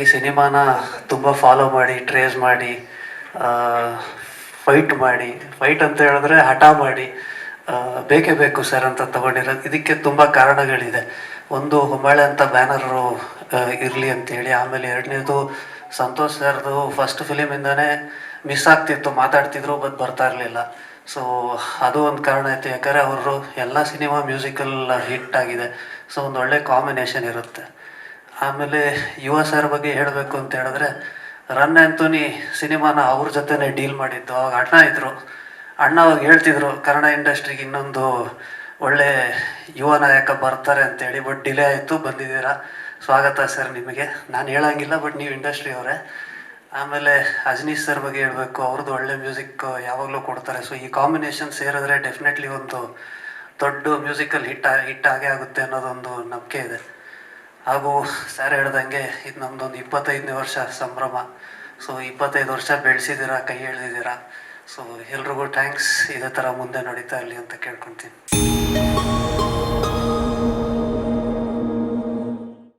ಈ ಸಿನಿಮಾನ ತುಂಬ ಫಾಲೋ ಮಾಡಿ ಟ್ರೇಸ್ ಮಾಡಿ ಫೈಟ್ ಮಾಡಿ ಫೈಟ್ ಅಂತ ಹೇಳಿದ್ರೆ ಹಠ ಮಾಡಿ ಬೇಕೇ ಬೇಕು ಸರ್ ಅಂತ ತಗೊಂಡಿರೋದು ಇದಕ್ಕೆ ತುಂಬ ಕಾರಣಗಳಿದೆ. ಒಂದು ಹೊಂಬಾಳೆ ಅಂತ ಬ್ಯಾನರು ಇರಲಿ ಅಂತೇಳಿ ಆಮೇಲೆ ಎರಡನೇದು ಸಂತೋಷ್ ಸರ್ದು ಫಸ್ಟ್ ಫಿಲಿಮಿಂದನೇ ಮಿಸ್ ಆಗ್ತಿತ್ತು, ಮಾತಾಡ್ತಿದ್ರು ಬಟ್ ಬರ್ತಾ ಇರಲಿಲ್ಲ. ಸೊ ಅದು ಒಂದು ಕಾರಣ ಆಯಿತು. ಯಾಕಂದರೆ ಅವರು ಎಲ್ಲ ಸಿನಿಮಾ ಮ್ಯೂಸಿಕಲ್ ಹಿಟ್ ಆಗಿದೆ. ಸೊ ಒಂದು ಒಳ್ಳೆ ಕಾಂಬಿನೇಷನ್ ಇರುತ್ತೆ. ಆಮೇಲೆ ಯುವ ಸರ್ ಬಗ್ಗೆ ಹೇಳಬೇಕು ಅಂತ ಹೇಳಿದ್ರೆ, ರನ್ ಆ್ಯಂಥೋನಿ ಸಿನಿಮಾನ ಅವ್ರ ಜೊತೆನೆ ಡೀಲ್ ಮಾಡಿದ್ದು. ಅವಾಗ ಅಣ್ಣ ಇದ್ದರು ಅಣ್ಣ ಅವಾಗ ಹೇಳ್ತಿದ್ರು, ಕನ್ನಡ ಇಂಡಸ್ಟ್ರಿಗೆ ಇನ್ನೊಂದು ಒಳ್ಳೆ ಯುವ ನಾಯಕ ಬರ್ತಾರೆ ಅಂತೇಳಿ ಬಟ್ ಡಿಲೇ ಆಯಿತು, ಬಂದಿದ್ದೀರಾ? ಸ್ವಾಗತ ಸರ್ ನಿಮಗೆ. ನಾನು ಹೇಳಂಗಿಲ್ಲ, ಬಟ್ ನೀವು ಇಂಡಸ್ಟ್ರಿ ಅವರೇ ಆಮೇಲೆ ಅಜನೀಶ್ ಸರ್ ಬಗ್ಗೆ ಹೇಳಬೇಕು, ಅವ್ರದ್ದು ಒಳ್ಳೆ ಮ್ಯೂಸಿಕ್ ಯಾವಾಗಲೂ ಕೊಡ್ತಾರೆ. ಸೊ ಈ ಕಾಂಬಿನೇಷನ್ ಸೇರಿದ್ರೆ ಡೆಫಿನೆಟ್ಲಿ ಒಂದು ದೊಡ್ಡ ಮ್ಯೂಸಿಕಲ್ ಹಿಟ್ ಹಿಟ್ ಆಗೇ ಆಗುತ್ತೆ ಅನ್ನೋದೊಂದು ನಂಬಿಕೆ ಇದೆ. ಹಾಗೂ ಸರ್ ಹೇಳ್ದಂಗೆ ಇದು ನಮ್ಮದೊಂದು ಇಪ್ಪತ್ತೈದನೇ ವರ್ಷ ಸಂಭ್ರಮ. ಸೊ ಇಪ್ಪತ್ತೈದು ವರ್ಷ ಬೆಳೆಸಿದ್ದೀರಾ, ಕೈ ಎಳೆದಿದ್ದೀರಾ? ಸೊ ಎಲ್ರಿಗೂ ಥ್ಯಾಂಕ್ಸ್ ಇದೇ ಥರ ಮುಂದೆ ನಡೀತಾ ಇರಲಿ ಅಂತ ಕೇಳ್ಕೊತೀನಿ.